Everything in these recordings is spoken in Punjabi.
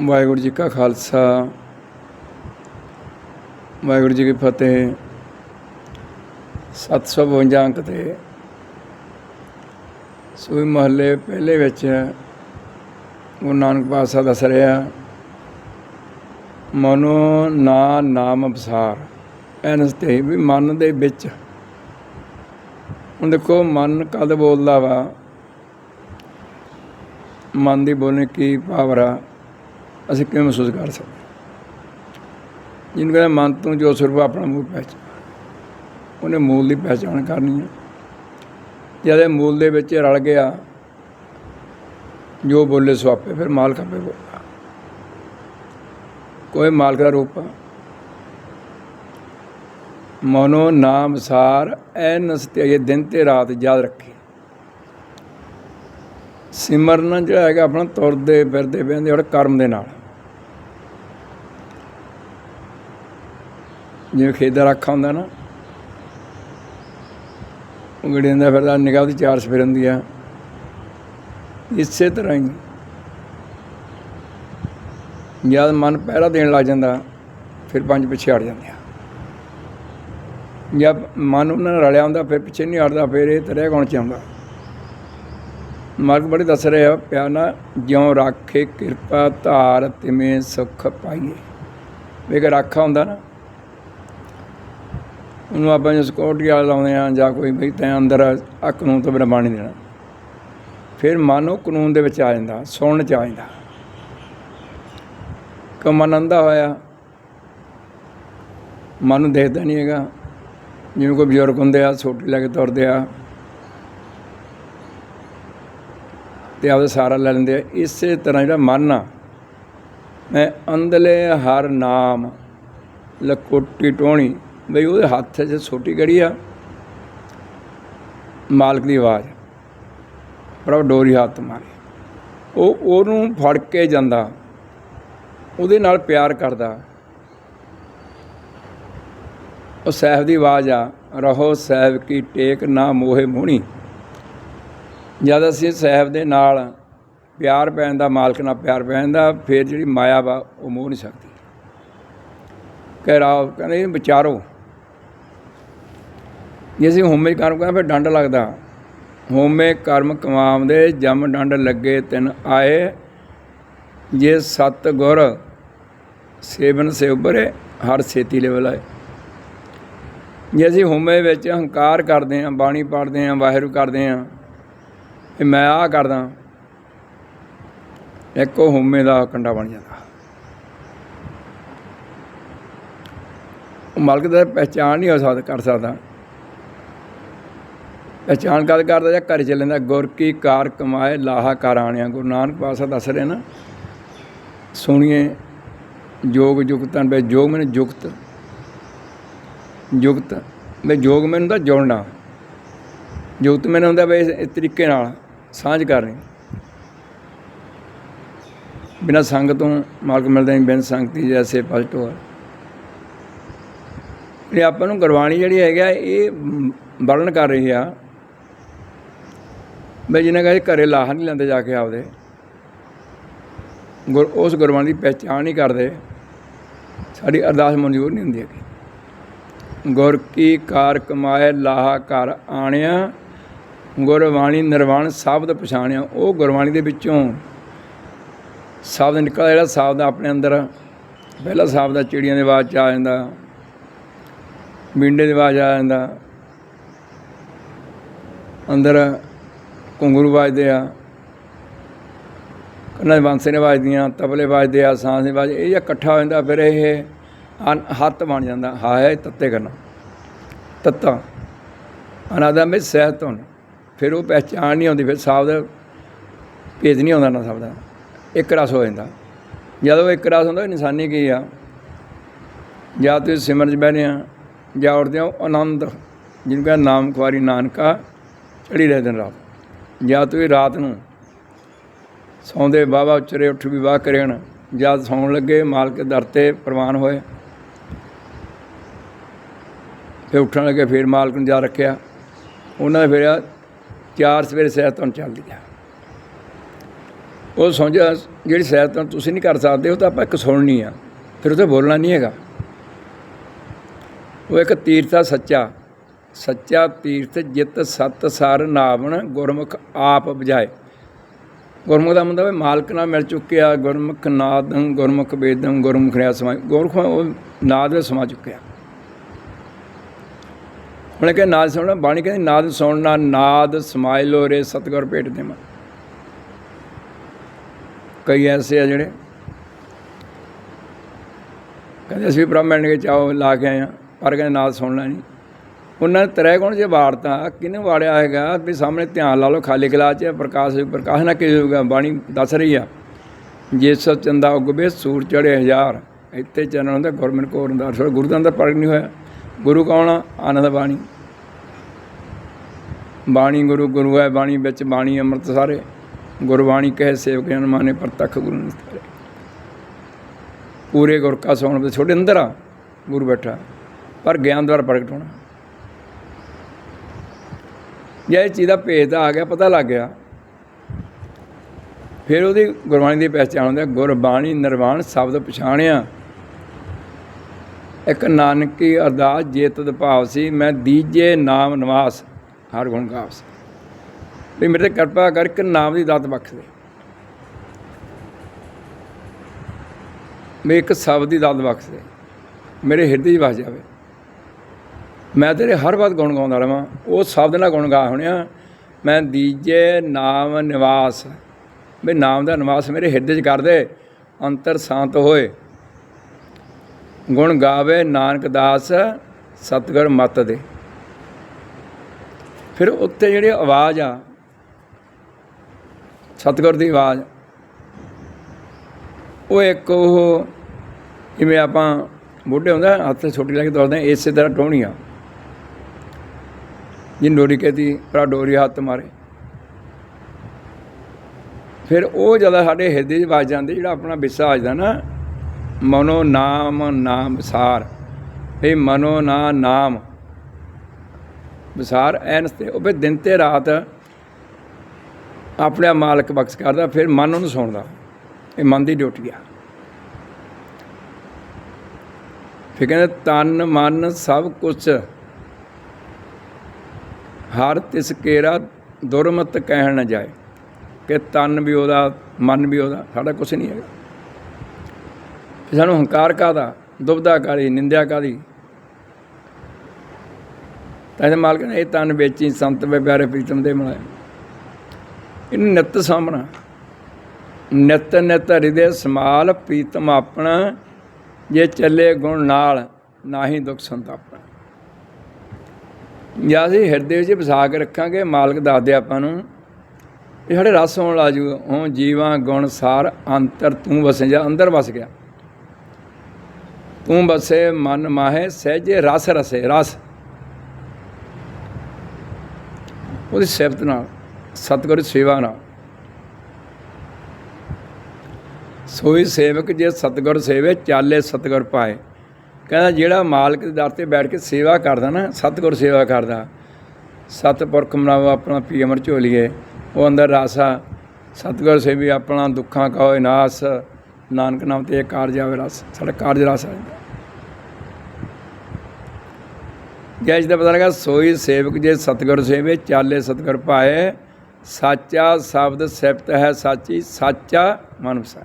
ਵਾਹਿਗੁਰੂ ਜੀ ਕਾ ਖਾਲਸਾ, ਵਾਹਿਗੁਰੂ ਜੀ ਕੀ ਫਤਿਹ। 752 ਅੰਕ ਤੇ ਸੂਈ ਮਹੱਲੇ ਪਹਿਲੇ ਵਿੱਚ ਗੁਰੂ ਨਾਨਕ ਪਾਤਸ਼ਾਹ ਦੱਸ ਰਿਹਾ, ਮਨੋ ਨਾ ਨਾਮ ਅਬਸਾਰ ਐਨਸ ਤੇ ਵੀ ਮਨ ਦੇ ਵਿੱਚ ਹੁਣ ਦੇਖੋ ਮਨ ਕਦ ਬੋਲਦਾ ਵਾ? ਮਨ ਦੀ ਬੋਲਣ ਕੀ ਪਾਵਰ ਆ? ਅਸੀਂ ਕਿਵੇਂ ਮਹਿਸੂਸ ਕਰ ਸਕਦੇ ਜਿਹਨੂੰ ਕਹਿੰਦਾ ਮਨ ਤੋਂ ਜੋ ਸਰਬ ਆਪਣਾ ਮੂਲ ਪਹਿਚਾਨ ਉਹਨੇ ਮੂਲ ਦੀ ਪਹਿਚਾਣ ਕਰਨੀ ਹੈ। ਜਦ ਇਹ ਮੂਲ ਦੇ ਵਿੱਚ ਰਲ ਗਿਆ, ਜੋ ਬੋਲੇ ਸੋ ਆਪੇ, ਫਿਰ ਮਾਲਕ ਆਪੇ ਬੋਲਦਾ। ਕੋਈ ਮਾਲਕ ਦਾ ਰੂਪ ਮਨੋ ਨਾਮ ਸਾਰ ਐਨਸ ਤੇ ਇਹ ਦਿਨ ਤੇ ਰਾਤ ਯਾਦ ਰੱਖੀ। ਸਿਮਰਨ ਜਿਹੜਾ ਹੈਗਾ ਆਪਣਾ ਤੁਰਦੇ ਫਿਰਦੇ ਬਹਿੰਦੇ ਔਰ ਕਰਮ ਦੇ ਨਾਲ। ਜਿਵੇਂ ਖੇਤ ਦਾ ਰੱਖਾ ਹੁੰਦਾ ਨਾ, ਉਹ ਗੜੀਆਂ ਦਾ ਫਿਰਦਾ, ਨਿਗਾਹ ਉਹਦੀ ਚਾਰ ਸਫੇਰ ਹੁੰਦੀ ਆ। ਇਸੇ ਤਰ੍ਹਾਂ ਹੀ ਜਦ ਮਨ ਪਹਿਰਾ ਦੇਣ ਲੱਗ ਜਾਂਦਾ, ਫਿਰ ਪੰਜ ਪਿੱਛੇ ਹਟ ਜਾਂਦੇ ਆ। ਜਦ ਮਨ ਉਹਨਾਂ ਨਾਲ ਰਲਿਆ ਹੁੰਦਾ, ਫਿਰ ਪਿੱਛੇ ਨਹੀਂ ਹਟਦਾ, ਫਿਰ ਇਹ ਤਰੇ ਗੁਣ ਚ ਆਉਂਦਾ ਮਾਰਗ ਬੜੇ ਦੱਸ ਰਿਹਾ ਪਿਆ ਨਾ ਜਿਉ ਰਾਖੇ ਕਿਰਪਾ ਧਾਰ ਤਿਵੇਂ ਸੁਖ ਪਾਈਏ। ਵੇਖ ਰਾਖਾ ਹੁੰਦਾ ਨਾ। ਉਹਨੂੰ ਆਪਾਂ ਜੇ ਸਿਕਿਉਰਟੀ ਵਾਲਾ ਲਾਉਂਦੇ ਆ ਜਾਂ ਕੋਈ ਵੀ ਤੈਂ ਅੰਦਰ ਆ ਕਾਨੂੰਨ ਤੋਂ ਬਿਨਾਂ ਬਾਣੀ ਦੇਣਾ। ਫਿਰ ਮਨ ਉਹ ਕਾਨੂੰਨ ਦੇ ਵਿੱਚ ਆ ਜਾਂਦਾ, ਸੁਣਨ ਚ ਆ ਜਾਂਦਾ। ਕਿ ਮਨ ਅੰਧਾ ਹੋਇਆ? ਮਨ ਨੂੰ ਦੇਖਦਾ ਨਹੀਂ ਹੈਗਾ। ਜਿਵੇਂ ਕੋਈ ਬਜ਼ੁਰਗ ਹੁੰਦੇ ਆ ਛੋਟੀ ਲੈ ਕੇ ਤੁਰਦੇ ਆ। ਤੇ ਆਪਦਾ ਸਹਾਰਾ ਲੈ ਲੈਂਦੇ ਆ। ਇਸੇ ਤਰ੍ਹਾਂ ਜਿਹੜਾ ਮਨ ਆ, ਮੈਂ ਅੰਦਲੇ ਹਰ ਨਾਮ ਲਕੋਟੀ ਟੋਣੀ। ਬਈ ਉਹਦੇ ਹੱਥ 'ਚ ਛੋਟੀ ਗੜੀ ਆ? ਮਾਲਕ ਦੀ ਆਵਾਜ਼। ਪਰ ਉਹ ਡੋਰੀ ਹੱਥ ਮਾਰੇ। ਉਹ ਉਹਨੂੰ ਫੜ ਕੇ ਜਾਂਦਾ। ਉਹਦੇ ਨਾਲ ਪਿਆਰ ਕਰਦਾ। ਉਹ ਸਾਹਿਬ ਦੀ ਆਵਾਜ਼ ਆ, ਰਹੋ ਸਾਹਿਬ ਕੀ ਟੇਕ ਨਾ ਮੋਹੇ ਮੋਹਣੀ। ਜਦ ਅਸੀਂ ਸਾਹਿਬ ਦੇ ਨਾਲ ਪਿਆਰ ਪੈਣ ਦਾ, ਮਾਲਕ ਨਾਲ ਪਿਆਰ ਪੈਣ ਦਾ, ਫਿਰ ਜਿਹੜੀ ਮਾਇਆ ਵਾ, ਉਹ ਮੋਹ ਨਹੀਂ ਸਕਦੀ। ਕਹਿ ਰਾਵ ਕਹਿੰਦੇ ਇਹ ਵਿਚਾਰੋ। ਜੇ ਅਸੀਂ ਹੋਮੇ ਕਰਮ ਕਰਾਂ, ਫਿਰ ਡੰਡ ਲੱਗਦਾ। ਹੋਮੇ ਕਰਮ ਕਮਾਮ ਦੇ ਜਮ ਡੰਡ ਲੱਗੇ, ਤਿੰਨ ਆਏ। ਜੇ ਸਤ ਗੁਰ ਸੇਵਨ ਸੇ ਉਬਰੇ ਹਰ ਛੇਤੀ ਲੈਵਲ ਆਏ। ਜੇ ਅਸੀਂ ਹੋਮੇ ਵਿੱਚ ਹੰਕਾਰ ਕਰਦੇ ਹਾਂ, ਬਾਣੀ ਪੜ੍ਹਦੇ ਹਾਂ, ਵਾਹਿਗੁਰੂ ਕਰਦੇ ਹਾਂ ਵੀ ਮੈਂ ਆਹ ਕਰਦਾ। ਇੱਕੋ ਹੋਮੇ ਦਾ ਕੰਡਾ ਬਣ ਜਾਂਦਾ। ਉਹ ਮਾਲਕ ਦਾ ਪਹਿਚਾਣ ਨਹੀਂ ਹੋ ਸਕਦਾ, ਕਰ ਸਕਦਾ। ਪਹਿਚਾਣ ਕਦ ਕਰਦਾ ਜਾਂ ਘਰ ਚ ਲੈਂਦਾ ਗੁਰ ਕੀ ਕਾਰ ਕਮਾਏ, ਲਾਹਾ ਕਰ ਆਣਿਆ। ਗੁਰੂ ਨਾਨਕ ਪਾਤਸ਼ਾਹ ਦੱਸ ਰਹੇ ਨਾ, ਸੁਣੀਏ, ਜੋਗ ਜੁਗਤਾਂ ਬੇ ਜੋਗ ਮੈਨੂੰ ਜੁਗਤ। ਜੁਗਤ ਬਈ ਜੋਗ ਮੈਨੂੰ ਤਾਂ ਜੋੜਨਾ। ਜੁਗਤ ਮੈਨੂੰ ਹੁੰਦਾ ਬਈ ਇਸ ਤਰੀਕੇ ਨਾਲ। ਸਾਂਝ ਕਰਨੀ ਬਿਨਾ ਸੰਗ ਤੋਂ ਮਾਲਕ ਮਿਲਦਾ ਨਹੀਂ, ਬਿਨ ਸੰਗਤੀ ਜੈਸੇ ਪਲਟ ਹੋ ਇਹ ਆਪਾਂ ਨੂੰ ਗੁਰਬਾਣੀ ਜਿਹੜੀ ਹੈਗਾ ਇਹ ਵਰਣਨ ਕਰ ਰਹੀ ਆ। ਬਈ ਜਿਹਨਾਂ ਕਹੇ ਘਰੇ ਲਾਹ ਨਹੀਂ ਲੈਂਦੇ ਜਾ ਕੇ ਆਪਦੇ। ਗੁਰ, ਉਸ ਗੁਰਬਾਣੀ ਦੀ ਪਹਿਚਾਣ ਨਹੀਂ ਕਰਦੇ। ਸਾਡੀ ਅਰਦਾਸ ਮਨਜ਼ੂਰ ਨਹੀਂ ਹੁੰਦੀ ਹੈਗੀ। ਗੁਰ ਕੀ ਕਾਰ ਕਮਾਏ, ਲਾਹਾ ਘਰ ਆਣਿਆ। ਗੁਰਬਾਣੀ ਨਿਰਵਾਣ ਸ਼ਬਦ ਪਛਾਣਿਆ। ਉਹ ਗੁਰਬਾਣੀ ਦੇ ਵਿੱਚੋਂ ਸ਼ਬਦ ਨਿਕਲਦਾ, ਜਿਹੜਾ ਸ਼ਬਦ ਆਪਣੇ ਅੰਦਰ ਪਹਿਲਾ ਸ਼ਬਦ ਆ ਚਿੜੀਆਂ ਦੀ ਆਵਾਜ਼ ਚ ਆ ਜਾਂਦਾ, ਮੀਂਡੇ ਦੀ ਆਵਾਜ਼ ਆ ਜਾਂਦਾ, ਅੰਦਰ ਘੁੰਗਰੂ ਵੱਜਦੇ ਆ, ਕੰਨਾਂ 'ਚ ਬਾਂਸੇ ਵੱਜਦੀਆਂ, ਤਬਲੇ ਵੱਜਦੇ ਆ ਸਾਂਸ ਦੀ ਆਵਾਜ਼ ਇਹ ਜੇ ਇਕੱਠਾ ਹੋ ਜਾਂਦਾ, ਫਿਰ ਇਹ ਹੱਥ ਬਣ ਜਾਂਦਾ, ਹਾਏ ਤੱਤੇ ਕਰਨਾ, ਤੱਤਾ। ਅਨਾਦਮ ਵਿੱਚ ਸਹਿਤ ਹੋਣ। ਫਿਰ ਉਹ ਪਹਿਚਾਣ ਨਹੀਂ ਆਉਂਦੀ, ਫਿਰ ਸ਼ਬਦ ਭੇਦ ਨਹੀਂ ਆਉਂਦਾ ਨਾ ਸ਼ਬਦ ਦਾ ਇੱਕ ਰਸ ਹੋ ਜਾਂਦਾ। ਜਦੋਂ ਇੱਕ ਰਸ ਹੁੰਦਾ, ਇਨਸਾਨੀ ਕੀ ਆ? ਜਾਂ ਤੁਸੀਂ ਸਿਮਰਨ 'ਚ ਬਹਿਨੇ ਆ, ਜਾਂ ਉੱਠਦੇ ਹੋ, ਆਨੰਦ, ਜਿਹਨੂੰ ਕਹਿੰਦਾ ਨਾਮ ਖੁਆਰੀ ਨਾਨਕਾ ਚੜੀ ਰਹੇ ਦਿਨ ਰਾਤ। ਜਾਂ ਤੁਸੀਂ ਰਾਤ ਨੂੰ ਸੌਂਦੇ ਬਾਬਾ ਉਚਰੇ ਉੱਠ ਵੀ ਵਾਹ ਕਰਿਆਣ ਜਦ ਸੌਣ ਲੱਗੇ, ਮਾਲਕ ਦੇ ਦਰ ਤੇ ਪ੍ਰਵਾਨ ਹੋਏ। ਫਿਰ ਉੱਠਣ ਲੱਗੇ, ਫਿਰ ਮਾਲਕ ਨੂੰ ਜਾ ਰੱਖਿਆ। ਉਹਨਾਂ ਨੇ ਫਿਰ ਚਾਰ ਸਵੇਰੇ ਸਹਿਤ ਤੋਂ ਚੱਲਦੀ ਆ। ਉਹ ਸਮਝ, ਜਿਹੜੀ ਸਹਿਤ ਤਾਂ ਤੁਸੀਂ ਨਹੀਂ ਕਰ ਸਕਦੇ, ਉਹ ਤਾਂ ਆਪਾਂ ਇੱਕ ਸੁਣਨੀ ਆ। ਫਿਰ ਉਹ ਬੋਲਣਾ ਨਹੀਂ ਹੈਗਾ। ਉਹ ਇੱਕ ਤੀਰਥ ਆ ਸੱਚਾ। ਸੱਚਾ ਤੀਰਥ ਜਿਤ ਸਤ ਸਰ ਨਾਵਣ ਗੁਰਮੁਖ ਆਪ ਬਜਾਏ ਗੁਰਮੁਖ ਦਾ ਮਤਲਬ ਮਾਲਕ ਨਾਲ ਮਿਲ ਚੁੱਕਿਆ, ਗੁਰਮੁਖ ਨਾਦੰ, ਗੁਰਮੁਖ ਵੇਦੰ, ਗੁਰਮੁਖ ਰਿਆ ਸਮਾ ਗੁਰਮੁਖ ਉਹ ਨਾਦ ਵਿੱਚ ਸਮਾ ਚੁੱਕਿਆ। ਉਹਨੇ ਕਿ ਨਾਦ ਸੁਣਨਾ, ਬਾਣੀ ਕਹਿੰਦੀ ਨਾਦ ਸੁਣਨਾ, ਨਾਦ ਸਮਾਇ ਲੋ ਰੇ ਸਤਗੁਰ ਭੇਟ ਦੇਵਾਂ। ਕਈ ਐਸੇ ਆ ਜਿਹੜੇ ਕਹਿੰਦੇ ਅਸੀਂ ਬ੍ਰਾਹਮਣ ਕੇ ਆਓ, ਲਾ ਕੇ ਆਏ ਹਾਂ, ਪਰ ਕਹਿੰਦੇ ਨਾਦ ਸੁਣਨਾ ਨਹੀਂ। ਉਹਨਾਂ ਨੇ ਤਰੇ ਗੁਣ ਜੇ ਵਾੜਤਾ ਕਿਹਨੇ ਵਾੜਿਆ ਹੈਗਾ? ਵੀ ਸਾਹਮਣੇ ਧਿਆਨ ਲਾ ਲਓ, ਖਾਲੀ ਗਲਾਸ 'ਚ ਪ੍ਰਕਾਸ਼ ਪ੍ਰਕਾਸ਼ ਨਾ ਕੀ ਹੋਊਗਾ ਬਾਣੀ ਦੱਸ ਰਹੀ ਆ? ਜੇ ਸੋ ਚੰਦਾ ਉਗਵੇ ਸੂਰ ਚੜੇ ਹਜ਼ਾਰ। ਇੱਥੇ ਚਰਨ ਹੁੰਦਾ ਗੁਰਮਨ ਕੋ ਹੁੰਦਾ ਗੁਰੂ ਦਾ ਅੰਦਰ ਪ੍ਰਗਟ ਨਹੀਂ ਹੋਇਆ। ਗੁਰੂ ਕੌਣ ਆ? ਆਨੰਦ ਬਾਣੀ। ਬਾਣੀ ਗੁਰੂ ਗੁਰੂ ਹੈ ਬਾਣੀ ਵਿੱਚ, ਬਾਣੀ ਅੰਮ੍ਰਿਤ ਸਾਰੇ। ਗੁਰਬਾਣੀ ਕਹੇ ਸੇਵਕ ਜਨ ਮਾਨੇ ਪ੍ਰਤੱਖ ਗੁਰੂ ਨਿਸਤਾਰੇ ਪੂਰੇ ਗੁਰ ਕਾ ਸੋਣ ਵਿੱਚ ਛੋਟੇ ਅੰਦਰ ਆ, ਗੁਰੂ ਬੈਠਾ। ਪਰ ਗਿਆਨ ਦੁਆਰਾ ਪ੍ਰਗਟ ਹੋਣਾ। ਜੇ ਇਹ ਚੀਜ਼ ਦਾ ਭੇਦ ਆ ਗਿਆ, ਪਤਾ ਲੱਗ ਗਿਆ। ਫਿਰ ਉਹਦੀ ਗੁਰਬਾਣੀ ਦੀ ਪਹਿਚਾਣ ਹੁੰਦੀ ਗੁਰਬਾਣੀ ਨਿਰਵਾਣ ਸ਼ਬਦ ਪਛਾਣਿਆ। ਇੱਕ ਨਾਨਕੀ ਅਰਦਾਸ, ਜੇ ਭਾਵ ਸੀ, ਮੈਂ ਦੀਜੇ ਨਾਮ ਨਿਵਾਸ, ਹਰ ਗੁਣ ਗਾਵਸ। ਵੀ ਮੇਰੇ ਤੇ ਕਿਰਪਾ ਕਰ ਇੱਕ ਨਾਮ ਦੀ ਦਾਤ ਬਖਸ਼ ਦੇ। ਮੈਂ ਇੱਕ ਸ਼ਬਦ ਦੀ ਦਾਤ ਬਖਸ਼ ਦੇ। ਮੇਰੇ ਹਿਰਦੇ 'ਚ ਵਸ ਜਾਵੇ। ਮੈਂ ਤੇਰੇ ਹਰ ਵਾਰ ਗੁਣ ਗਾਉਂਦਾ ਰਵਾਂ। ਉਹ ਸ਼ਬਦ ਨਾਲ ਗੁਣ ਗਾ ਹੋਣਿਆ, ਮੈਂ ਦੀਜੇ ਨਾਮ ਨਿਵਾਸ। ਵੀ ਨਾਮ ਦਾ ਨਿਵਾਸ ਮੇਰੇ ਹਿਰਦੇ 'ਚ ਕਰ ਦੇ, ਅੰਤਰ ਸ਼ਾਂਤ ਹੋਏ। ਗੁਣ ਗਾਵੇ ਨਾਨਕ ਦਾਸ ਸਤਿਗੁਰ ਮਤ ਦੇ। ਫਿਰ ਉੱਤੇ ਜਿਹੜੀ ਆਵਾਜ਼ ਆ ਸਤਿਗੁਰ ਦੀ ਆਵਾਜ਼ ਉਹ ਇੱਕ ਉਹ ਜਿਵੇਂ ਆਪਾਂ ਬੁੱਢੇ ਹੁੰਦਾ ਹੱਥ ਤੇ ਛੋਟੀ ਲੈ ਕੇ ਦੌੜਦੇ ਹਾਂ, ਇਸੇ ਤਰ੍ਹਾਂ ਟੋਹਣੀ ਆ। ਜਿਨ ਡੋਰੀ ਕਹਤੀ ਭਰਾ ਡੋਰੀ ਹੱਥ ਮਾਰੇ। ਫਿਰ ਉਹ ਜਦੋਂ ਸਾਡੇ ਹਿਰਦੇ 'ਚ ਵੱਜ ਜਾਂਦੇ ਜਿਹੜਾ ਆਪਣਾ ਵਿਸਾ ਆ ਜਾਂਦਾ ਨਾ ਮਨੋ ਨਾਮ ਨਾਮ ਵਿਸਾਰ। ਇਹ ਮਨੋ ਨਾ ਨਾਮ। ਵਿਸਾਰ ਐਨਸ ਤੇ ਉਹ ਫਿਰ ਦਿਨ ਤੇ ਰਾਤ ਆਪਣੇ ਮਾਲਕ ਬਖਸ਼ ਕਰਦਾ, ਫਿਰ ਮਨ ਉਹਨੂੰ ਸੁਣਦਾ ਇਹ ਮਨ ਦੀ ਡਿਊਟੀ ਆ। ਫਿਰ ਕਹਿੰਦੇ, ਤਨ, ਮਨ ਸਭ ਕੁਛ। ਹਰ ਤਿਸ ਕੇਰਾ ਦੁਰਮਤ ਕਹਿਣ ਨਾ ਜਾਏ। ਕਿ ਤਨ ਵੀ ਉਹਦਾ, ਮਨ ਵੀ ਉਹਦਾ, ਸਾਡਾ ਕੁਛ ਨਹੀਂ ਹੈਗਾ। ਸਾਨੂੰ ਹੰਕਾਰ ਕਾਦਾ ਦੁਬਦਾ ਕਾਦੀ ਨਿੰਦਿਆ ਕਾਦੀ ਤਾਂ ਮਾਲਕ ਨੇ ਇਹ ਤਨ ਵੇਚੀ, ਸੰਤ ਵੇ ਪਿਆਰੇ ਪ੍ਰੀਤਮ ਦੇ ਮਿਲਾਏ। ਇਹਨੂੰ ਨਿਤ ਸਾਹਮਣਾ। ਨਿਤ ਨਿਤ ਹਿਰਦੇ ਸਮਾਲ ਪ੍ਰੀਤਮ ਆਪਣਾ। ਜੇ ਚੱਲੇ ਗੁਣ ਨਾਲ, ਨਾਹੀ ਦੁੱਖ ਸੰਤਾਪਣਾ ਜਾਂ ਅਸੀਂ ਹਿਰਦੇ ਵਿੱਚ ਵਸਾ ਕੇ ਰੱਖਾਂਗੇ, ਮਾਲਕ ਦੱਸਦੇ ਆਪਾਂ ਨੂੰ, ਇਹ ਸਾਡੇ ਰਸ ਹੋਣ ਲਾ ਜੂ। ਹੋਂ ਜੀਵਾਂ ਗੁਣ ਸਾਰ ਅੰਤਰ ਤੂੰ ਵਸੇ ਜਾਂ, ਅੰਦਰ ਵਸ ਗਿਆ। ਤੂੰ ਬਸੇ ਮਨ ਮਾਹੇ, ਸਹਿਜੇ ਰਸ ਰਸੇ, ਰਸ। ਉਹਦੀ ਸਿਫਤ ਨਾਲ, ਸਤਿਗੁਰ ਸੇਵਾ ਨਾਲ। ਸੋਈ ਸੇਵਕ ਜੇ ਸਤਿਗੁਰ ਸੇਵੇ, ਚਾਲੇ ਸਤਿਗੁਰ ਪਾਏ। ਕਹਿੰਦਾ ਜਿਹੜਾ ਮਾਲਕ ਦੇ ਦਰ ਤੇ ਬੈਠ ਕੇ ਸੇਵਾ ਕਰਦਾ ਨਾ, ਸਤਿਗੁਰ ਸੇਵਾ ਕਰਦਾ। ਸਤਿਪੁਰਖ ਮਨਾਵਾ ਆਪਣਾ ਪੀ ਅਮਰ ਝੋਲੀਏ। ਉਹ ਅੰਦਰ ਰਾਸਾ ਸਤਿਗੁਰ ਸੇਵੀ ਆਪਣਾ ਦੁੱਖਾਂ ਕਾ ਹੋਏ ਨਾਸ ਨਾਨਕ ਨਾਮ ਤੇ ਕਾਰਜ ਆਵੇ ਰਸ ਸਾਡਾ ਕਾਰਜ ਰਸ ਹੈ ਜਾਂਦਾ ਜੈ ਜੀ ਦਾ ਪਤਾ ਲੱਗਾ, ਸੋਈ ਸੇਵਕ ਜੇ ਸਤਿਗੁਰ ਸੇਵੇ, ਚਾਲੇ ਸਤਿਗੁਰ ਪਾਏ, ਸਾਚਾ ਸ਼ਬਦ ਸਿਫਤ ਹੈ ਸਾਚੀ, ਸਾਚਾ ਮਨ ਵਸਾਏ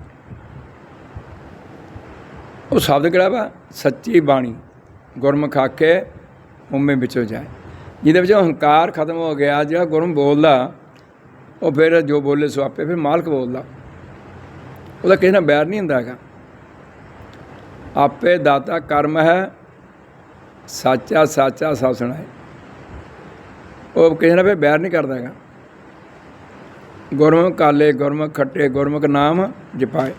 ਉਹ ਸ਼ਬਦ ਕਿਹੜਾ ਵਾ? ਸੱਚੀ ਬਾਣੀ, ਗੁਰਮੁਖ ਆਖੇ, ਉਮੇ ਵਿੱਚੋਂ ਜਾਏ। ਜਿਹਦੇ ਵਿੱਚ ਹੰਕਾਰ ਖਤਮ ਹੋ ਗਿਆ, ਜਿਹੜਾ ਗੁਰਮ ਬੋਲਦਾ, ਉਹ ਫਿਰ ਜੋ ਬੋਲੇ ਸੋ ਆਪੇ ਫਿਰ ਮਾਲਕ ਬੋਲਦਾ। ਉਹਦਾ ਕਿਸੇ ਨਾਲ ਬੈਰ ਨਹੀਂ ਹੁੰਦਾ ਹੈਗਾ। ਆਪੇ ਦਾਤਾ ਕਰਮ ਹੈ, ਸਾਚਾ ਸਾਚਾ ਸਭ ਸੁਣਾਏ ਉਹ ਕਿਸੇ ਨਾਲ ਬੈਰ ਨਹੀਂ ਕਰਦਾ ਹੈਗਾ। ਗੁਰਮੁਖ ਕਾਲੇ, ਗੁਰਮੁਖ ਖੱਟੇ, ਗੁਰਮੁਖ ਨਾਮ ਜਪਾਏ।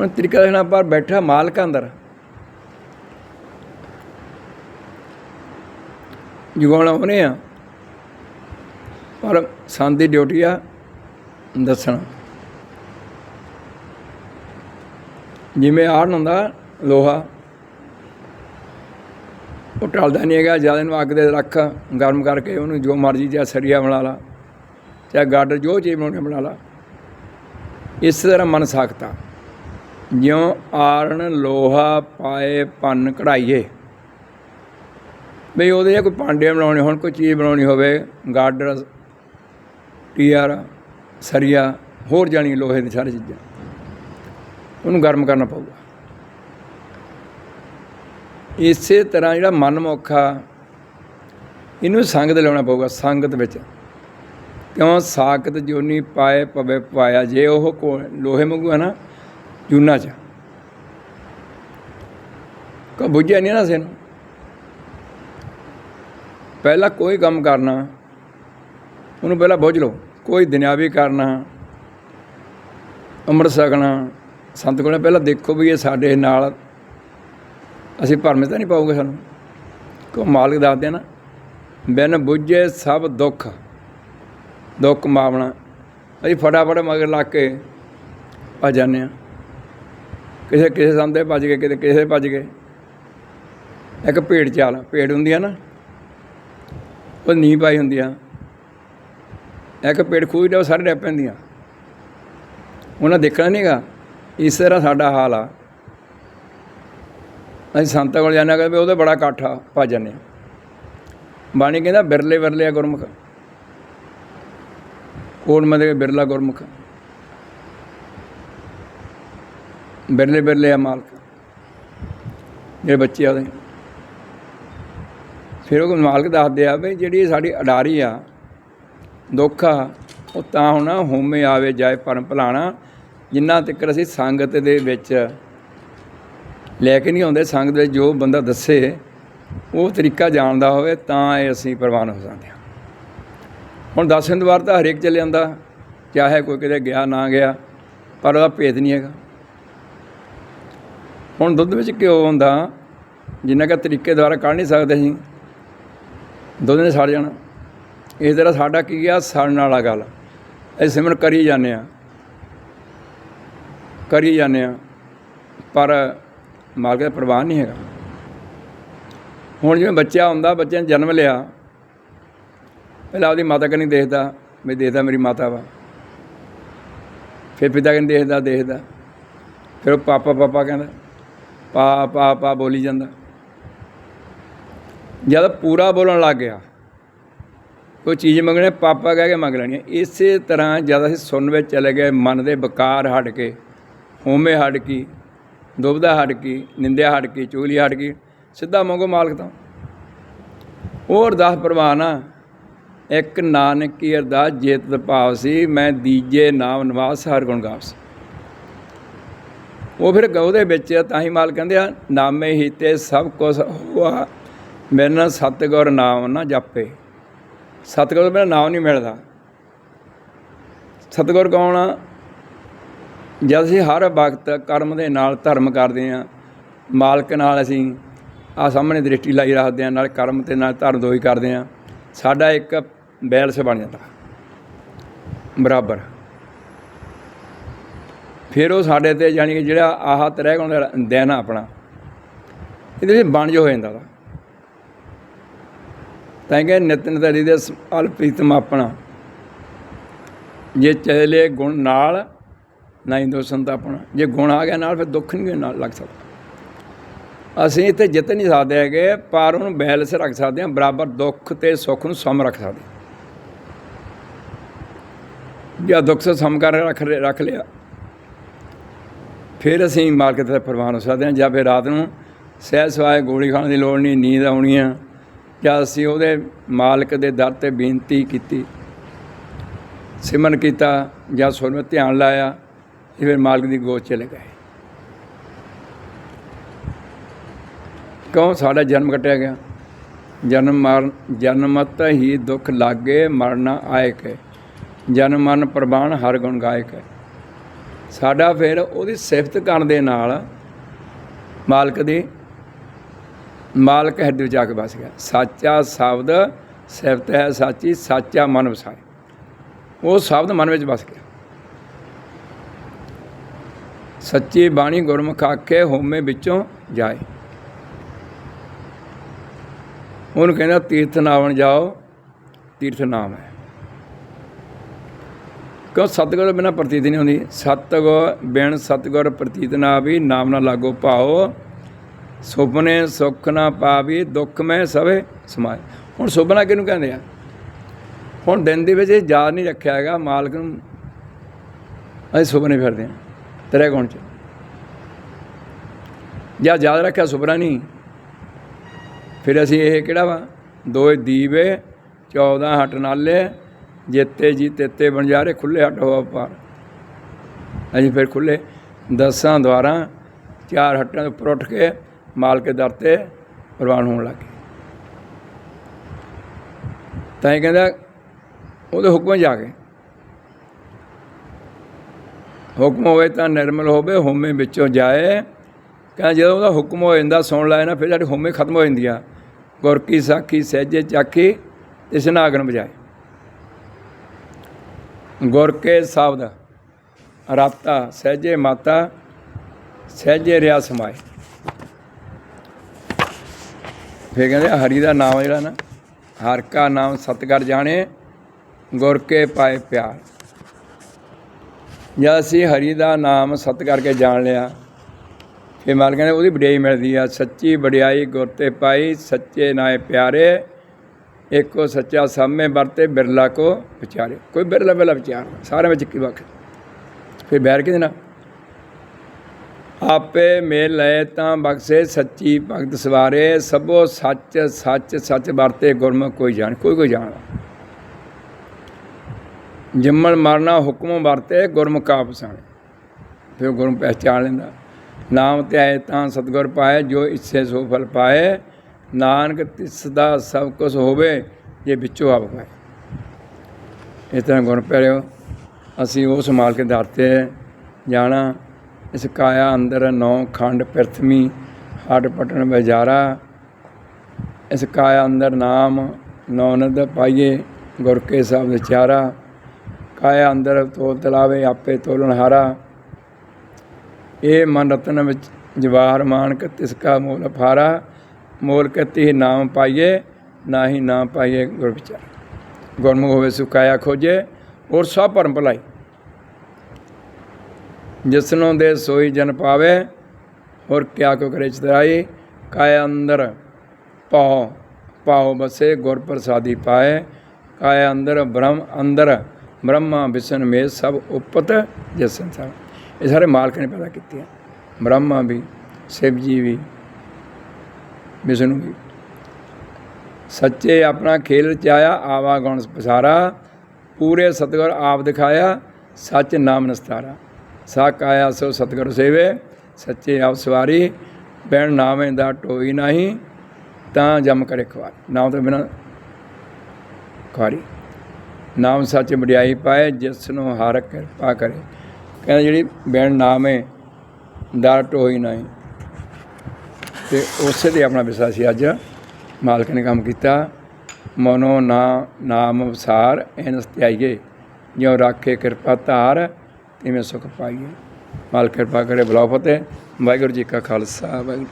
ਹੁਣ ਤਰੀਕਾ ਦੇਖਣਾ ਪਰ ਬੈਠਾ ਮਾਲਕ ਅੰਦਰ। ਜੁਗਾਉਣਾ ਉਹਨੇ ਆ। ਪਰ ਸੰਤ ਦੀ ਡਿਊਟੀ ਆ। ਦੱਸਣਾ। ਜਿਵੇਂ ਆੜਨ ਹੁੰਦਾ ਲੋਹਾ, ਉਹ ਟਲਦਾ ਨਹੀਂ ਹੈਗਾ, ਜ਼ਿਆਦਾ ਨੂੰ ਅੱਗ ਦੇ ਰੱਖ, ਗਰਮ ਕਰਕੇ ਉਹਨੂੰ ਜੋ ਮਰਜ਼ੀ ਜਿਹਾ ਸਰੀਆ ਬਣਾ ਲਾ, ਚਾਹੇ ਗਾਡਰ ਜੋ ਚੀਜ਼ ਬਣਾਉਣੀ ਬਣਾ ਲਾ। ਇਸ ਤਰ੍ਹਾਂ ਮਨ ਸਾਖਤਾ। ਜਿਉ ਆਰਣ ਲੋਹਾ ਪਾਏ ਪੰਨ ਕਢਾਈਏ। ਬਈ ਉਹਦੇ ਕੋਈ ਭਾਂਡੇ ਬਣਾਉਣੇ ਹੋਣ, ਕੋਈ ਚੀਜ਼ ਬਣਾਉਣੀ ਹੋਵੇ, ਗਾਡਰ, ਟੀਆਰ ਸਰੀਆ, ਹੋਰ ਜਾਣੀ ਲੋਹੇ ਦੀ ਸਾਰੀ ਚੀਜ਼ਾਂ। ਉਹਨੂੰ ਗਰਮ ਕਰਨਾ ਪਊਗਾ। ਇਸੇ ਤਰ੍ਹਾਂ ਜਿਹੜਾ ਮਨਮੁਖਾ ਇਹਨੂੰ ਸੰਗਤ ਲਿਆਉਣਾ ਪਊਗਾ, ਸੰਗਤ ਵਿੱਚ। ਕਿਉਂ? ਸਾਖਤ ਜੋਨੀ ਪਾਏ ਪਵੇ ਪਾਇਆ ਜੇ ਉਹ ਕੋ- ਲੋਹੇ ਵਾਂਗੂ ਹੈ ਨਾ, ਜੂਨਾ ਚ। ਕੋ ਬੁੱਝਿਆ ਨਹੀਂ ਨਾ ਸੇਨ ਪਹਿਲਾਂ ਕੋਈ ਕੰਮ ਕਰਨਾ, ਉਹਨੂੰ ਪਹਿਲਾਂ ਬੁੱਝ ਲਓ। ਕੋਈ ਦੁਨਿਆਵੀ ਕਰਨਾ ਅੰਮ੍ਰਿਤ ਸਕਣਾ ਸੰਤ ਕੋਲ ਪਹਿਲਾਂ ਦੇਖੋ ਵੀ ਇਹ ਸਾਡੇ ਨਾਲ ਅਸੀਂ ਭਰਮੇ ਤਾਂ ਨਹੀਂ ਪਾਉਗੇ ਸਾਨੂੰ। ਕੋ ਮਾਲਕ ਦੱਸਦੇ ਆ ਨਾ ਬਿਨ ਬੁੱਝੇ ਸਭ ਦੁੱਖ ਦੁੱਖ ਮਾਵਣਾ। ਅਸੀਂ ਫਟਾਫਟ ਮਗਰ ਲੱਗ ਕੇ ਭੱਜ ਜਾਂਦੇ ਹਾਂ। ਕਿਸੇ ਕਿਸੇ ਸੰਦੇ ਭੱਜ ਗਏ, ਕਿਤੇ ਕਿਸੇ ਭੱਜ ਗਏ। ਇੱਕ ਭੇਡ ਚਾਲ, ਭੇਡ ਹੁੰਦੀ ਆ ਨਾ, ਉਹ ਨੀ ਪਾਈ ਹੁੰਦੀ ਆ। ਇੱਕ ਪੇੜ ਖੂਹ ਦੇ ਸਾਰੇ ਡੱਪ ਪੈਂਦੀਆਂ। ਉਹਨਾਂ ਦੇਖਣਾ ਨਹੀਂਗਾ ਇਸ ਤਰ੍ਹਾਂ ਸਾਡਾ ਹਾਲ ਆ। ਅਸੀਂ ਸੰਤਾਂ ਕੋਲ ਜਾਂਦੇ ਹਾਂ ਕਿ ਉਹਦੇ ਬੜਾ ਇਕੱਠ ਆ, ਭੱਜ ਜਾਂਦੇ ਹਾਂ। ਬਾਣੀ ਕਹਿੰਦਾ ਬਿਰਲੇ ਬਿਰਲੇ ਆ ਗੁਰਮੁਖ। ਕੋਣ ਮਦੇ ਬਿਰਲਾ ਗੁਰਮੁਖ। ਬਿਰਲੇ ਬਿਰਲੇ ਆ ਮਾਲਕ, ਜਿਹੜੇ ਬੱਚੇ ਆ ਉਹਦੇ। ਫਿਰ ਉਹ ਮਾਲਕ ਦੱਸਦੇ ਆ ਵੀ ਜਿਹੜੀ ਸਾਡੀ ਅਡਾਰੀ ਆ ਦੁੱਖ ਆ, ਉਹ ਤਾਂ ਹੋਣਾ ਹੋਮੇ ਆਵੇ ਜਾਏ ਪਰਮ ਭਲਾਣਾ। ਜਿੰਨਾ ਤੱਕ ਅਸੀਂ ਸੰਗਤ ਦੇ ਵਿੱਚ ਲੈ ਕੇ ਨਹੀਂ ਆਉਂਦੇ, ਸੰਗਤ ਵਿੱਚ ਜੋ ਬੰਦਾ ਦੱਸੇ, ਉਹ ਤਰੀਕਾ ਜਾਣਦਾ ਹੋਵੇ, ਤਾਂ ਇਹ ਅਸੀਂ ਪ੍ਰਵਾਨ ਹੋ ਜਾਂਦੇ ਹਾਂ। ਹੁਣ ਦਸ ਹਿੰਦਵਾਰ ਤਾਂ ਹਰੇਕ ਚੱਲ ਜਾਂਦਾ, ਚਾਹੇ ਕੋਈ ਕਿਤੇ ਗਿਆ, ਨਾ ਗਿਆ, ਪਰ ਉਹਦਾ ਭੇਦ ਨਹੀਂ ਹੈਗਾ। ਹੁਣ ਦੁੱਧ ਵਿੱਚ ਘਿਓ ਹੁੰਦਾ, ਜਿੰਨਾ ਕਿ ਤਰੀਕੇ ਦੁਆਰਾ ਕੱਢ ਨਹੀਂ ਸਕਦੇ ਅਸੀਂ, ਦੁੱਧ ਨੇ ਸੜ ਜਾਣਾ। ਇਸ ਤਰ੍ਹਾਂ ਸਾਡਾ ਕੀ ਆ? ਸੜਨ ਵਾਲਾ ਗੱਲ। ਅਸੀਂ ਸਿਮਰਨ ਕਰੀ ਜਾਂਦੇ ਆ ਕਰੀ ਜਾਂਦੇ ਆ ਪਰ ਮਾਲਕ ਦਾ ਪ੍ਰਵਾਨ ਨਹੀਂ ਹੈਗਾ। ਹੁਣ ਜਿਵੇਂ ਬੱਚਾ ਹੁੰਦਾ, ਬੱਚੇ ਨੇ ਜਨਮ ਲਿਆ। ਪਹਿਲਾਂ ਉਹਦੀ ਮਾਤਾ ਕਨੀ ਦੇਖਦਾ, ਵੀ ਦੇਖਦਾ ਮੇਰੀ ਮਾਤਾ ਵਾ। ਫਿਰ ਪਿਤਾ ਕਨੀ ਦੇਖਦਾ ਦੇਖਦਾ। ਫਿਰ ਉਹ ਪਾਪਾ ਪਾਪਾ ਕਹਿੰਦਾ, ਪਾ ਪਾ ਪਾ ਬੋਲੀ ਜਾਂਦਾ। ਜਦ ਪੂਰਾ ਬੋਲਣ ਲੱਗ ਗਿਆ ਕੋਈ ਚੀਜ਼ ਮੰਗਣੇ ਪਾਪਾ ਕਹਿ ਕੇ ਮੰਗ ਲੈਣੀ ਇਸੇ ਤਰ੍ਹਾਂ ਜਦ ਅਸੀਂ ਸੁਣਨ ਵਿੱਚ ਚਲੇ ਗਏ, ਮਨ ਦੇ ਬਕਾਰ ਹਟ ਕੇ ਹੋਮੇ ਹਟ ਕੀ ਦੁਬਦਾ ਹਟ ਕੀ ਨਿੰਦਿਆ ਹਟ ਕੀ ਚੁਗਲੀ ਹਟ ਕੀ ਸਿੱਧਾ ਮੰਗੋ ਮਾਲਕ ਤੋਂ। ਉਹ ਅਰਦਾਸ ਪ੍ਰਵਾਨ ਇੱਕ ਨਾਨਕ ਕੀ ਅਰਦਾਸ ਜੇਤ ਭਾਵ ਸੀ, ਮੈਂ ਦੀਜੇ ਨਾਮ ਨਿਵਾਸ, ਹਰ ਗੁਣ ਗਾਵਸ। ਉਹ ਫਿਰ ਉਹਦੇ ਵਿੱਚ ਤਾਂ ਹੀ ਮਾਲ ਕਹਿੰਦੇ ਆ, ਨਾਮੇ ਹੀ ਤੇ ਸਭ ਕੁਝ ਹੋਆ ਨਾਲ ਸਤਿਗੁਰ ਨਾਮ ਨਾ ਜਾਪੇ। ਸਤਿਗੁਰ ਮੇਰਾ ਨਾਮ ਨਹੀਂ ਮਿਲਦਾ। ਸਤਿਗੁਰ ਕੌਣ ਆ? ਜਦ ਅਸੀਂ ਹਰ ਵਕਤ ਕਰਮ ਦੇ ਨਾਲ ਧਰਮ ਕਰਦੇ ਆ ਮਾਲਕ ਨਾਲ ਅਸੀਂ ਆ ਸਾਹਮਣੇ ਦ੍ਰਿਸ਼ਟੀ ਲਾਈ ਰੱਖਦੇ ਆ ਨਾਲ ਕਰਮ ਤੇ ਨਾਲ ਧਰਮ ਦੋਈ ਕਰਦੇ ਆ ਸਾਡਾ ਇੱਕ ਬੈਲੈਂਸ ਬਣ ਜਾਂਦਾ। ਬਰਾਬਰ। ਫਿਰ ਉਹ ਸਾਡੇ ਤੇ ਜਾਣੀ ਕਿ ਜਿਹੜਾ ਆਹ ਰਹਿ ਹੁੰਦਾ ਦਿਨ ਆ ਆਪਣਾ, ਇਹਦੇ ਵਿੱਚ ਬਣ ਜੋ ਹੋ ਜਾਂਦਾ ਵਾ। ਤਾਂ ਕਿ ਨਿਤਨ ਤਰੀ ਦੇ ਅਲ ਪ੍ਰੀਤਮ ਆਪਣਾ। ਜੇ ਚਲੇ ਗੁਣ ਨਾਲ, ਨਹੀਂ ਦੋਸੰਤ ਆਪਣਾ। ਜੇ ਗੁਣ ਆ ਗਿਆ ਨਾਲ, ਫਿਰ ਦੁੱਖ ਨਹੀਂ ਨਾਲ ਲੱਗ ਸਕਦਾ। ਅਸੀਂ ਇੱਥੇ ਜਿੱਤ ਨਹੀਂ ਸਕਦੇ ਹੈਗੇ, ਪਰ ਉਹਨੂੰ ਬੈਲੈਂਸ ਰੱਖ ਸਕਦੇ ਹਾਂ, ਬਰਾਬਰ ਦੁੱਖ ਤੇ ਸੁੱਖ ਨੂੰ ਸਮ ਰੱਖ ਸਕਦੇ ਜਾਂ ਦੁੱਖ ਸੇ, ਸਮ ਕਰ ਰੱਖ ਰੱਖ ਲਿਆ। ਫਿਰ ਅਸੀਂ ਮਾਰਕੀਟ ਦਾ ਪ੍ਰਵਾਨ ਹੋ ਸਕਦੇ ਹਾਂ, ਜਾਂ ਫਿਰ ਰਾਤ ਨੂੰ ਸਹਿ ਸਵਾਏ ਗੋਲੀ ਖਾਣ ਦੀ ਲੋੜ ਨਹੀਂ ਨੀਂਦ ਆਉਣੀ ਆ। ਜਾਂ ਅਸੀਂ ਉਹਦੇ ਮਾਲਕ ਦੇ ਦਰ ਤੇ ਬੇਨਤੀ ਕੀਤੀ, ਸਿਮਰਨ ਕੀਤਾ ਜਾਂ ਸੁਰ ਵਿੱਚ ਧਿਆਨ ਲਾਇਆ ਫਿਰ ਮਾਲਕ ਦੀ ਗੋਦ ਚਲੇ ਗਏ। ਕਿਉਂ ਸਾਡਾ ਜਨਮ ਕੱਟਿਆ ਗਿਆ? ਜਨਮ ਮਰਨ ਜਨਮਤ ਹੀ ਦੁੱਖ ਲਾਗੇ ਮਰਨਾ ਆਏ ਕੇ ਜਨਮ ਮਰਨ ਪ੍ਰਵਾਨ ਹਰ ਗੁਣ ਗਾਇਕ ਹੈ। ਸਾਡਾ ਫਿਰ ਉਹਦੀ ਸਿਫਤ ਕਰਨ ਦੇ ਨਾਲ ਮਾਲਕ ਦੀ ਮਾਲਕ ਹਿਰਦੇ ਵਿੱਚ ਆ ਕੇ ਵਸ ਗਿਆ ਸੱਚਾ ਸ਼ਬਦ ਸਿਫਤ ਹੈ ਸਾਚੀ, ਸੱਚਾ ਮਨ ਵਸਾਏ ਉਹ ਸ਼ਬਦ ਮਨ ਵਿੱਚ ਵਸ ਗਿਆ। ਸੱਚੀ ਬਾਣੀ ਗੁਰਮੁਖ ਆਖੇ ਹੋਮੇ ਵਿੱਚੋਂ ਜਾਏ। ਉਹਨੂੰ ਕਹਿੰਦਾ ਤੀਰਥ ਨਾਵਣ ਜਾਓ ਤੀਰਥ ਨਾਮ ਹੈ। ਕਿਉਂ? ਸਤਿਗੁਰ ਬਿਨਾ ਪ੍ਰਤੀਤ ਨਹੀਂ ਹੁੰਦੀ। ਸਤਿਗੁਰ ਬਿਨ ਸਤਿਗੁਰ ਪ੍ਰਤੀਤ ਨਾ ਵੀ ਨਾਮ ਨਾ ਲਾਗੋ ਭਾਓ ਸੁਪਨੇ ਸੁੱਖ ਨਾ ਪਾਵੀ ਦੁੱਖ ਮੈਂ ਸਵੇ ਸਮਾਏ। ਹੁਣ ਸੁਪਨਾ ਕਿਹਨੂੰ ਕਹਿੰਦੇ ਆ? ਹੁਣ ਦਿਨ ਦੇ ਵਿੱਚ ਇਹ ਯਾਦ ਨਹੀਂ ਰੱਖਿਆ ਹੈਗਾ, ਮਾਲਕ ਨੂੰ ਅਸੀਂ ਸੁਪਨੇ ਫਿਰਦੇ ਹਾਂ, ਤੇਰੇ ਗੁਣ ਚ। ਜਾਂ ਯਾਦ ਰੱਖਿਆ ਸੁਪਨਾ ਨਹੀਂ? ਫਿਰ ਅਸੀਂ ਇਹ ਕਿਹੜਾ ਵਾ? ਦੋ ਦੀਵੇ 14 ਹਟ ਨਾਲੇ, ਜੇਤੇ ਜੀ ਤੇਤੇ ਬਣਜਾਰੇ ਖੁੱਲੇ ਹਟ ਹੋਆ ਪਾਰ। ਅਸੀਂ ਫਿਰ ਖੁੱਲੇ ਦਸਾਂ ਦੁਆਰਾ, ਚਾਰ ਹੱਟਾਂ ਉੱਪਰ ਉੱਠ ਕੇ ਮਾਲ ਕੇ ਦਰ ਤੇ ਪ੍ਰਵਾਨ ਹੋਣ ਲੱਗੇ ਤਾਂ ਇਹ ਕਹਿੰਦਾ, ਉਹਦੇ ਹੁਕਮ ਜਾ ਕੇ ਹੁਕਮ ਹੋਵੇ ਤਾਂ ਨਿਰਮਲ ਹੋਵੇ, ਹੋਮੇ ਵਿੱਚੋਂ ਜਾਏ। ਕਹਿੰਦਾ ਜਦੋਂ ਉਹਦਾ ਹੁਕਮ ਹੋ ਜਾਂਦਾ, ਸੁਣ ਲੈ ਨਾ, ਫਿਰ ਸਾਡੇ ਹੋਮੇ ਖਤਮ ਹੋ ਜਾਂਦੀਆਂ। ਆ ਗੁਰ ਕੀ ਸਾਖੀ, ਸਹਿਜੇ ਚਾਖੀ, ਇਸ ਨਾਗਨ ਬਜਾਏ। ਗੁਰ ਕੇ ਸ਼ਬਦ ਰਾਤਾ ਸਹਿਜੇ ਮਾਤਾ, ਸਹਿਜੇ ਰਿਆ ਸਮਾਏ। ਫਿਰ ਕਹਿੰਦੇ ਹਰੀ ਦਾ ਨਾਮ ਜਿਹੜਾ ਨਾ, ਹਰ ਕਾ ਨਾਮ ਸਤਿਗੁਰ ਜਾਣੇ, ਗੁਰ ਕੇ ਪਾਏ ਪਿਆਰ। ਜਦ ਅਸੀਂ ਹਰੀ ਦਾ ਨਾਮ ਸਤ ਕਰਕੇ ਜਾਣ ਲਿਆ, ਫਿਰ ਮਾਲ ਕਹਿੰਦੇ ਉਹਦੀ ਵਡਿਆਈ ਮਿਲਦੀ ਆ, ਸੱਚੀ ਵਡਿਆਈ ਗੁਰ ਤੇ ਪਾਈ, ਸੱਚੇ ਨਾਏ ਪਿਆਰੇ, ਇੱਕੋ ਸੱਚਾ ਸਾਹਮਣੇ ਵਰਤੇ, ਬਿਰਲਾ ਕੋ ਵਿਚਾਰੇ। ਕੋਈ ਬਿਰਲਾ ਬਿਰਲਾ ਵਿਚਾਰ ਸਾਰਿਆਂ ਵਿੱਚ ਕੀ ਵਕ ਫਿਰ ਬੈਰ ਕਿਹਦੇ ਨਾਲ? ਆਪੇ ਮੇਲ ਲਏ ਤਾਂ ਬਖਸ਼ੇ ਸੱਚੀ ਭਗਤ ਸਵਾਰੇ, ਸਭੋ ਸੱਚ ਸੱਚ ਸੱਚ ਵਰਤੇ ਗੁਰਮੁਖ ਕੋਈ ਜਾਣ, ਕੋਈ ਕੋਈ ਜਾਣ। ਜੰਮਣ ਮਰਨਾ ਹੁਕਮ ਵਰਤੇ, ਗੁਰਮੁਖ ਆਪ ਪਛਾਣੇ ਫਿਰ ਉਹ ਗੁਰਮੁਖ ਪਹਿਚਾਣ ਲੈਂਦਾ, ਨਾਮ ਤੇ ਆਏ ਤਾਂ ਸਤਿਗੁਰ ਪਾਏ, ਜੋ ਇਸੇ ਸੋ ਫਲ ਪਾਏ। ਨਾਨਕ ਤਿਸ ਦਾ ਸਭ ਕੁਝ ਹੋਵੇ, ਜੇ ਵਿੱਚੋਂ ਆਪ ਪਾਏ। ਇਸ ਤਰ੍ਹਾਂ ਗੁਣ ਪਿਆਰਿਓ, ਅਸੀਂ ਉਹ ਸੰਭਾਲ ਕੇ ਦਰਤੇ ਜਾਣਾ। ਇਸ ਕਾਇਆ ਅੰਦਰ ਨੌ ਖੰਡ ਪ੍ਰਥਮੀ ਹਟ ਪਟਣ ਬਜਾਰਾ। ਇਸ ਕਾਇਆ ਅੰਦਰ ਨਾਮ ਨੌਨਦ ਪਾਈਏ, ਗੁਰ ਕੇ ਸਭ ਵਿਚਾਰਾ। ਕਾਇਆ ਅੰਦਰ ਤੋਲ ਤਲਾਵੇ, ਆਪੇ ਤੋਲਣ ਹਾਰਾ। ਇਹ ਮਨ ਰਤਨ ਵਿੱਚ ਜਵਾਹਰ ਮਾਨਕ ਤਿਸ ਕਾ ਮੋਲ ਫਾਰਾ ਮੋਲ ਕਤੀ ਨਾਮ ਪਾਈਏ ਨਾ ਹੀ ਨਾਮ ਪਾਈਏ ਗੁਰ ਵਿਚਾਰ। ਗੁਰਮੁਖ ਹੋਵੇ ਸੁਕਾਇਆ ਖੋਜੇ ਔਰ ਸਭ ਭਰਮ ਭਲਾਈ। ਜਿਸਨੋਂ ਦੇ ਸੋਈ ਜਨ ਪਾਵੇ, ਹੋਰ ਕਿਆ ਕੋ ਕਰੇ ਚਤਰਾਈ? ਕਾਇਆ ਅੰਦਰ ਪਾਉ ਪਾਉ ਬਸੇ ਗੁਰ ਪ੍ਰਸਾਦੀ ਪਾਏ। ਕਾਇਆ ਅੰਦਰ ਬ੍ਰਹਮ, ਅੰਦਰ ਬ੍ਰਹਮਾ ਵਿਸ਼ਨ ਮੇ ਸਭ ਉਪਤ ਜਿਸ ਸੰਸਾਰ। ਇਹ ਸਾਰੇ ਮਾਲਕ ਨੇ ਪੈਦਾ ਕੀਤੇ ਆ ਬ੍ਰਹਮਾ ਵੀ, ਸ਼ਿਵ ਜੀ ਵੀ, ਵਿਸ਼ਨੂੰ ਵੀ। ਸੱਚੇ ਆਪਣਾ ਖੇਲ ਰਚਾਇਆ, ਆਵਾ ਗੁਣ ਪਸਾਰਾ। ਪੂਰੇ ਸਤਿਗੁਰ ਆਪ ਦਿਖਾਇਆ, ਸੱਚ ਨਾਮ ਨਸਤਾਰਾ। ਸਾ ਕਾਇਆ ਸੋ ਸਤਗੁਰ ਸੇਵੇ, ਸੱਚੇ ਆਪ ਸਵਾਰੀ ਬੈਣ ਨਾਮੇ ਦਾ ਟੋਈ ਨਹੀਂ, ਤਾਂ ਜਮ ਕਰੇ ਖਵਾਰ ਨਾਮ ਤੋਂ ਬਿਨਾ ਖਵਾਰੀ ਨਾਮ ਸੱਚ ਵਡਿਆਈ ਪਾਏ ਜਿਸ ਨੂੰ ਹਰ ਕਿਰਪਾ ਕਰੇ। ਕਹਿੰਦਾ ਜਿਹੜੀ ਬੈਣ ਨਾਮੇ ਦਾ ਟੋਈ ਨਹੀਂ, ਤੇ ਉਸੇ ਤੇ ਆਪਣਾ ਵਿਸ਼ਵਾਸ ਸੀ ਅੱਜ ਮਾਲਕ ਨੇ ਕੰਮ ਕੀਤਾ। ਮਨੋ ਨਾ ਨਾਮ ਵਿਸਾਰ ਐਨਸ ਧਿਆਈਏ ਜਿਉ ਰਾਖੇ ਕਿਰਪਾ ਧਾਰ ਤਿਵੇਂ ਸੁਖ ਪਾਈਏ। ਮਾਲ ਕਿਰਪਾ ਕਰੇ ਬਲਾਉ ਫਤਿਹ। ਵਾਹਿਗੁਰੂ ਜੀ ਕਾ ਖਾਲਸਾ ਵਾਹਿਗੁਰੂ